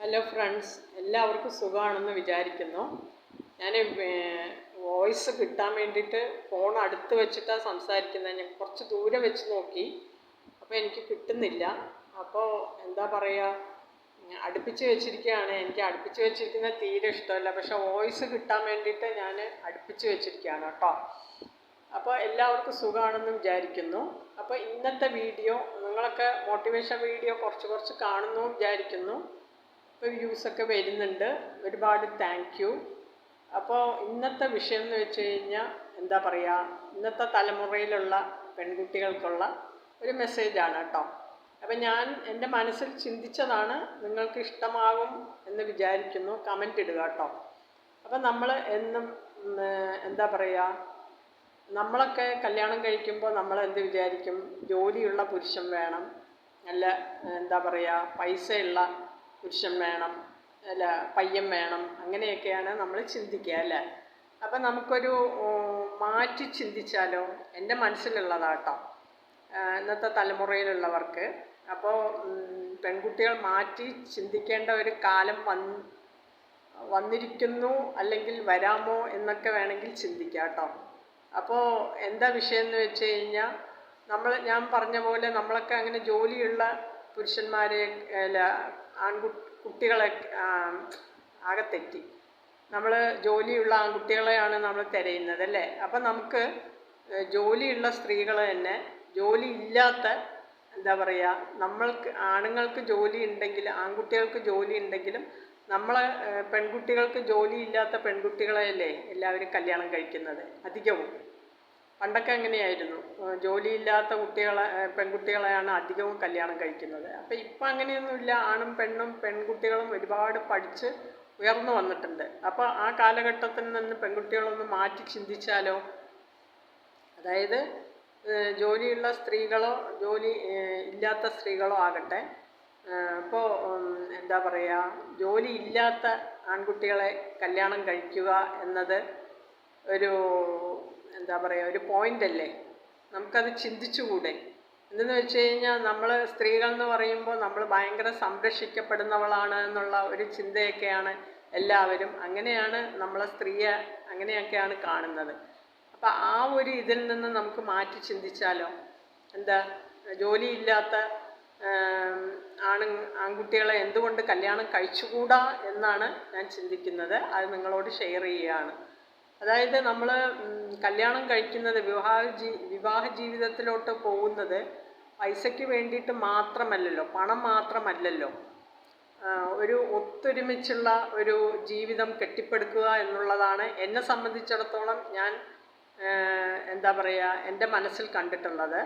Hello friends എല്ലാവർക്കും സുഖമാണെന്ന് വിചാരിക്കുന്നു. ഞാൻ വോയിസ് കിട്ടാൻ വേണ്ടിയിട്ട് ഫോൺ അടുത്ത് വെച്ചിട്ടാണ് സംസാരിക്കുന്നത് ഞാൻ കുറച്ച് ദൂരെ വെച്ച് നോക്കി. അപ്പോൾ എനിക്ക് കിട്ടുന്നില്ല. അപ്പോൾ എന്താ പറയുക അടുപ്പിച്ച് വെച്ചിരിക്കുകയാണ്. എനിക്ക് അടുപ്പിച്ച് വെച്ചിരിക്കുന്നത് തീരെ ഇഷ്ടമല്ല. പക്ഷേ വോയിസ് കിട്ടാൻ വേണ്ടിയിട്ട് ഞാൻ അടുപ്പിച്ച് വെച്ചിരിക്കുകയാണ് കേട്ടോ. അപ്പോൾ എല്ലാവർക്കും സുഖമാണെന്ന് വിചാരിക്കുന്നു. അപ്പോൾ ഇന്നത്തെ വീഡിയോ നിങ്ങളൊക്കെ മോട്ടിവേഷൻ വീഡിയോ കുറച്ച് കുറച്ച് കാണുന്നു വിചാരിക്കുന്നു. ഇപ്പോൾ വ്യൂസൊക്കെ വരുന്നുണ്ട്. ഒരുപാട് താങ്ക് യു അപ്പോൾ ഇന്നത്തെ വിഷയം എന്ന് വെച്ച് കഴിഞ്ഞാൽ എന്താ പറയുക ഇന്നത്തെ തലമുറയിലുള്ള പെൺകുട്ടികൾക്കുള്ള ഒരു മെസ്സേജാണ് കേട്ടോ. അപ്പം ഞാൻ എന്റെ മനസ്സിൽ ചിന്തിച്ചതാണ് നിങ്ങൾക്ക് ഇഷ്ടമാകും എന്ന് വിചാരിക്കുന്നു. കമന്റ് ഇടുക കേട്ടോ. അപ്പം നമ്മൾ എന്നും എന്താ പറയുക നമ്മളൊക്കെ കല്യാണം കഴിക്കുമ്പോൾ നമ്മൾ എന്ത് വിചാരിക്കും? ജോലിയുള്ള പുരുഷൻ വേണം. നല്ല എന്താ പറയുക പൈസയുള്ള പുരുഷൻ വേണം അല്ല പയ്യൻ വേണം അങ്ങനെയൊക്കെയാണ് നമ്മൾ ചിന്തിക്കുക അല്ലേ? അപ്പം നമുക്കൊരു മാറ്റി ചിന്തിച്ചാലോ? എന്റെ മനസ്സിലുള്ളതാട്ടോ. ഇന്നത്തെ തലമുറയിലുള്ളവർക്ക്. അപ്പോൾ പെൺകുട്ടികൾ മാറ്റി ചിന്തിക്കേണ്ട ഒരു കാലം വന്ന് വന്നിരിക്കുന്നു അല്ലെങ്കിൽ വരാമോ എന്നൊക്കെ വേണമെങ്കിൽ ചിന്തിക്കാം കേട്ടോ. അപ്പോൾ എന്താ വിഷയം എന്ന് വെച്ച് കഴിഞ്ഞാൽ നമ്മൾ ഞാൻ പറഞ്ഞ പോലെ നമ്മളൊക്കെ അങ്ങനെ ജോലിയുള്ള പുരുഷന്മാരെ അല്ല ആൺകു കുട്ടികളെ ആകെ തെറ്റി. നമ്മൾ ജോലിയുള്ള ആൺകുട്ടികളെയാണ് നമ്മൾ തിരയുന്നത് അല്ലേ? അപ്പം നമുക്ക് ജോലിയുള്ള സ്ത്രീകൾ തന്നെ ജോലി ഇല്ലാത്ത എന്താ പറയുക നമ്മൾക്ക് ആണുങ്ങൾക്ക് ജോലി ഉണ്ടെങ്കിൽ ആൺകുട്ടികൾക്ക് ജോലി ഉണ്ടെങ്കിലും നമ്മളെ പെൺകുട്ടികൾക്ക് ജോലി ഇല്ലാത്ത പെൺകുട്ടികളെയല്ലേ എല്ലാവരും കല്യാണം കഴിക്കുന്നത്? അധികവും. പണ്ടൊക്കെ അങ്ങനെയായിരുന്നു. ജോലിയില്ലാത്ത കുട്ടികളെ പെൺകുട്ടികളെയാണ് അധികവും കല്യാണം കഴിക്കുന്നത്. അപ്പോൾ ഇപ്പം അങ്ങനെയൊന്നുമില്ല. ആണും പെണ്ണും പെൺകുട്ടികളും ഒരുപാട് പഠിച്ച് ഉയർന്നു വന്നിട്ടുണ്ട്. അപ്പോൾ ആ കാലഘട്ടത്തിൽ നിന്ന് പെൺകുട്ടികളൊന്ന് മാറ്റി ചിന്തിച്ചാലോ? അതായത് ജോലിയുള്ള സ്ത്രീകളോ ജോലി ഇല്ലാത്ത സ്ത്രീകളോ ആകട്ടെ ഇപ്പോൾ എന്താ പറയുക ജോലി ഇല്ലാത്ത ആൺകുട്ടികളെ കല്യാണം കഴിക്കുക എന്നത് ഒരു എന്താ പറയുക ഒരു പോയിന്റ് അല്ലേ? നമുക്കത് ചിന്തിച്ചുകൂടെ? എന്തെന്ന് വെച്ച് കഴിഞ്ഞാൽ നമ്മൾ സ്ത്രീകൾ എന്ന് പറയുമ്പോൾ നമ്മൾ ഭയങ്കര സംരക്ഷിക്കപ്പെടുന്നവളാണ് എന്നുള്ള ഒരു ചിന്തയൊക്കെയാണ് എല്ലാവരും. അങ്ങനെയാണ് നമ്മളെ സ്ത്രീയെ അങ്ങനെയൊക്കെയാണ് കാണുന്നത്. അപ്പം ആ ഒരു ഇതിൽ നിന്ന് നമുക്ക് മാറ്റി ചിന്തിച്ചാലോ? എന്താ ജോലിയില്ലാത്ത ആണ് ആൺകുട്ടികളെ എന്തുകൊണ്ട് കല്യാണം കഴിച്ചുകൂടാ എന്നാണ് ഞാൻ ചിന്തിക്കുന്നത്. അത് നിങ്ങളോട് ഷെയർ ചെയ്യുകയാണ്. അതായത് നമ്മൾ കല്യാണം കഴിക്കുന്നത് വിവാഹ ജീ വിവാഹ ജീവിതത്തിലോട്ട് പോകുന്നത് പൈസയ്ക്ക് വേണ്ടിയിട്ട് മാത്രമല്ലല്ലോ പണം മാത്രമല്ലല്ലോ. ഒരു ഒത്തൊരുമിച്ചുള്ള ഒരു ജീവിതം കെട്ടിപ്പടുക്കുക എന്നുള്ളതാണ് എന്നെ സംബന്ധിച്ചിടത്തോളം ഞാൻ എന്താ പറയുക എന്റെ മനസ്സിൽ കണ്ടിട്ടുള്ളത്.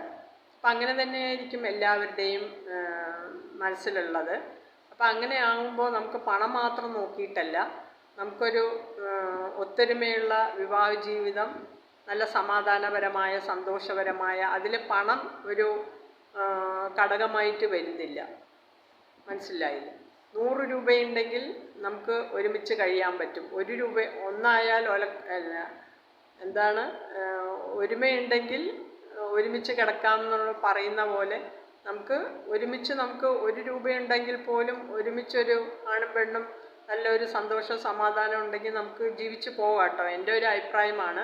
അപ്പം അങ്ങനെ തന്നെയായിരിക്കും എല്ലാവരുടെയും മനസ്സിലുള്ളത്. അപ്പം അങ്ങനെ ആകുമ്പോൾ നമുക്ക് പണം മാത്രം നോക്കിയിട്ടല്ല നമുക്കൊരു ഒത്തൊരുമയുള്ള വിവാഹ ജീവിതം നല്ല സമാധാനപരമായ സന്തോഷപരമായ അതിൽ പണം ഒരു ഘടകമായിട്ട് വരുന്നില്ല. മനസ്സിലായില്ല? നൂറ് രൂപയുണ്ടെങ്കിൽ നമുക്ക് ഒരുമിച്ച് കഴിയാൻ പറ്റും. ഒരു രൂപ ഒന്നായാൽ ഒല എന്താണ് ഒരുമയുണ്ടെങ്കിൽ ഒരുമിച്ച് കിടക്കാമെന്നുള്ള പറയുന്ന പോലെ നമുക്ക് ഒരുമിച്ച് നമുക്ക് ഒരു രൂപയുണ്ടെങ്കിൽ പോലും ഒരുമിച്ചൊരു ആണും പെണ്ണും നല്ലൊരു സന്തോഷം സമാധാനം ഉണ്ടെങ്കിൽ നമുക്ക് ജീവിച്ച് പോകാം കേട്ടോ. എന്റെ ഒരു അഭിപ്രായമാണ്.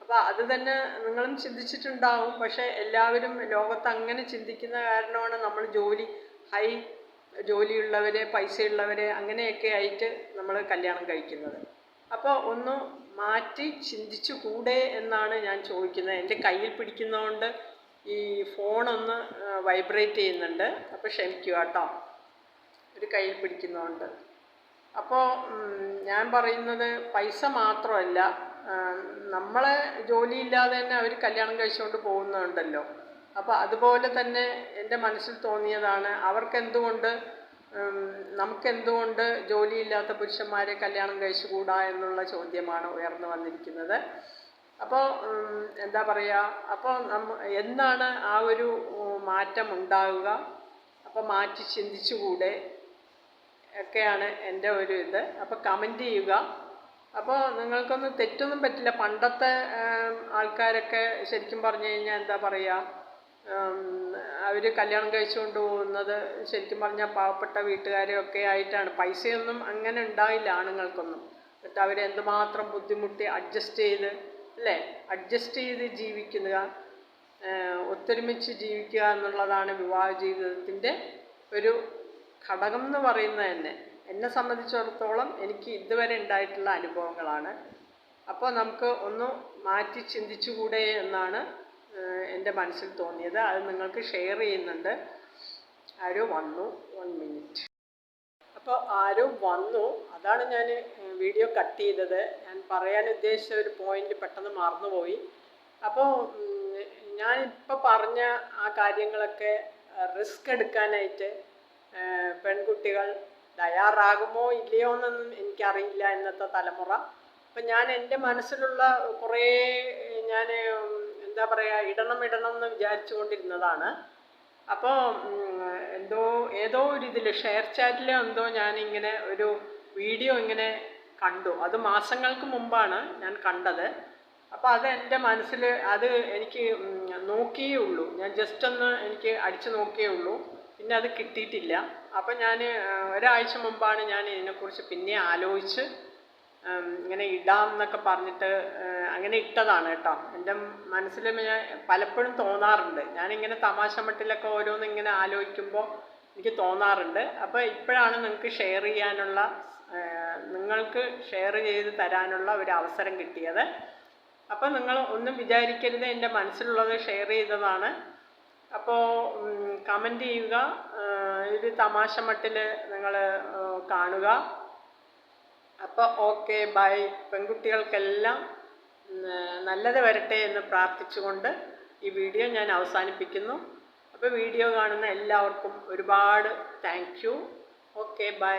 അപ്പോൾ അത് തന്നെ നിങ്ങളും ചിന്തിച്ചിട്ടുണ്ടാവും. പക്ഷേ എല്ലാവരും ലോകത്ത് അങ്ങനെ ചിന്തിക്കുന്ന കാരണമാണ് നമ്മൾ ജോലി ഹൈ ജോലിയുള്ളവരെ പൈസയുള്ളവരെ അങ്ങനെയൊക്കെ ആയിട്ട് നമ്മൾ കല്യാണം കഴിക്കുന്നത്. അപ്പോൾ ഒന്ന് മാറ്റി ചിന്തിച്ചു കൂടെ എന്നാണ് ഞാൻ ചോദിക്കുന്നത്. എന്റെ കയ്യിൽ പിടിക്കുന്നതുകൊണ്ട് ഈ ഫോണൊന്ന് വൈബ്രേറ്റ് ചെയ്യുന്നുണ്ട്. അപ്പോൾ ക്ഷമിക്കുക കേട്ടോ. ഒരു കയ്യിൽ പിടിക്കുന്നതുകൊണ്ട്. അപ്പോൾ ഞാൻ പറയുന്നത് പൈസ മാത്രമല്ല നമ്മളെ ജോലിയില്ലാതെ തന്നെ അവർ കല്യാണം കഴിച്ചുകൊണ്ട് പോകുന്നുണ്ടല്ലോ. അപ്പോൾ അതുപോലെ തന്നെ എന്റെ മനസ്സിൽ തോന്നിയതാണ് അവർക്കെന്തുകൊണ്ട് നമുക്കെന്തുകൊണ്ട് ജോലിയില്ലാത്ത പുരുഷന്മാരെ കല്യാണം കഴിച്ചുകൂടാ എന്നുള്ള ചോദ്യമാണ് ഉയർന്നു വന്നിരിക്കുന്നത്. അപ്പോൾ എന്താ പറയുക അപ്പോൾ നമ്മ എന്നാണ് ആ ഒരു മാറ്റം ഉണ്ടാവുക? അപ്പോൾ മാറ്റി ചിന്തിച്ചുകൂടെ? ഒക്കെയാണ് എന്റെ ഒരു ഇത്. അപ്പോൾ കമന്റ് ചെയ്യുക. അപ്പോൾ നിങ്ങൾക്കൊന്നും തെറ്റൊന്നും പറ്റില്ല. പണ്ടത്തെ ആൾക്കാരൊക്കെ ശരിക്കും പറഞ്ഞു കഴിഞ്ഞാൽ എന്താ പറയുക അവർ കല്യാണം കഴിച്ചുകൊണ്ട് പോകുന്നത് ശരിക്കും പറഞ്ഞാൽ പാവപ്പെട്ട വീട്ടുകാരെയൊക്കെ ആയിട്ടാണ്. പൈസയൊന്നും അങ്ങനെ ഉണ്ടായില്ല ആണുങ്ങൾക്കൊന്നും. എന്നിട്ട് അവരെന്തുമാത്രം ബുദ്ധിമുട്ടി അഡ്ജസ്റ്റ് ചെയ്ത് അല്ലേ? അഡ്ജസ്റ്റ് ചെയ്ത് ജീവിക്കുക ഒത്തൊരുമിച്ച് ജീവിക്കുക എന്നുള്ളതാണ് വിവാഹ ജീവിതത്തിന്റെ ഒരു ഘടകം എന്ന് പറയുന്നത് തന്നെ. എന്നെ സംബന്ധിച്ചിടത്തോളം എനിക്ക് ഇതുവരെ ഉണ്ടായിട്ടുള്ള അനുഭവങ്ങളാണ്. അപ്പോൾ നമുക്ക് ഒന്ന് മാറ്റി ചിന്തിച്ചുകൂടെ എന്നാണ് എന്റെ മനസ്സിൽ തോന്നിയത്. അത് നിങ്ങൾക്ക് ഷെയർ ചെയ്യുന്നുണ്ട്. ആരോ വന്നു. വൺ മിനിറ്റ് അപ്പോൾ ആരോ വന്നു. അതാണ് ഞാൻ വീഡിയോ കട്ട് ചെയ്തത്. ഞാൻ പറയാൻ ഉദ്ദേശിച്ച ഒരു പോയിന്റ് പെട്ടെന്ന് മറന്നുപോയി. അപ്പോൾ ഞാനിപ്പോൾ പറഞ്ഞ ആ കാര്യങ്ങളൊക്കെ റിസ്ക് എടുക്കാനായിട്ട് പെൺകുട്ടികൾ തയ്യാറാകുമോ ഇല്ലയോ എന്നൊന്നും എനിക്കറിയില്ല ഇന്നത്തെ തലമുറ. അപ്പം ഞാൻ എന്റെ മനസ്സിലുള്ള കുറേ ഞാൻ എന്താ പറയുക ഇടണം ഇടണം എന്ന് വിചാരിച്ചു കൊണ്ടിരുന്നതാണ് അപ്പോൾ എന്തോ ഏതോ ഒരു ഇതിൽ ഷെയർ ചാറ്റിൽ എന്തോ ഞാനിങ്ങനെ ഒരു വീഡിയോ ഇങ്ങനെ കണ്ടു. അത് മാസങ്ങൾക്ക് മുമ്പാണ് ഞാൻ കണ്ടത്. അപ്പോൾ അത് എന്റെ മനസ്സിൽ അത് എനിക്ക് നോക്കിയേ ഉള്ളൂ. ഞാൻ ജസ്റ്റ് ഒന്ന് എനിക്ക് അടിച്ചു നോക്കിയേ ഉള്ളൂ. പിന്നെ അത് കിട്ടിയിട്ടില്ല. അപ്പം ഞാൻ ഒരാഴ്ച മുമ്പാണ് ഞാൻ ഇതിനെക്കുറിച്ച് പിന്നെ ആലോചിച്ച് ഇങ്ങനെ ഇടാം എന്നൊക്കെ പറഞ്ഞിട്ട് അങ്ങനെ ഇട്ടതാണ് കേട്ടോ. എന്റെ മനസ്സിൽ ഞാൻ പലപ്പോഴും തോന്നാറുണ്ട്. ഞാനിങ്ങനെ തമാശ മട്ടിലൊക്കെ ഓരോന്ന് ഇങ്ങനെ ആലോചിക്കുമ്പോൾ എനിക്ക് തോന്നാറുണ്ട്. അപ്പോൾ ഇപ്പോഴാണ് നിങ്ങൾക്ക് ഷെയർ ചെയ്യാനുള്ള നിങ്ങൾക്ക് ഷെയർ ചെയ്ത് തരാനുള്ള ഒരു അവസരം കിട്ടിയത്. അപ്പോൾ നിങ്ങൾ ഒന്നും വിചാരിക്കരുത്. എന്റെ മനസ്സിലുള്ളത് ഷെയർ ചെയ്തതാണ്. അപ്പോൾ കമന്റ് ചെയ്യുക. ഒരു തമാശ മട്ടിൽ നിങ്ങൾ കാണുക. അപ്പോൾ ഓക്കെ ബൈ. പെൺകുട്ടികൾക്കെല്ലാം നല്ലത് വരട്ടെ എന്ന് പ്രാർത്ഥിച്ചുകൊണ്ട് ഈ വീഡിയോ ഞാൻ അവസാനിപ്പിക്കുന്നു. അപ്പോൾ വീഡിയോ കാണുന്ന എല്ലാവർക്കും ഒരുപാട് താങ്ക് യു ഓക്കെ ബൈ.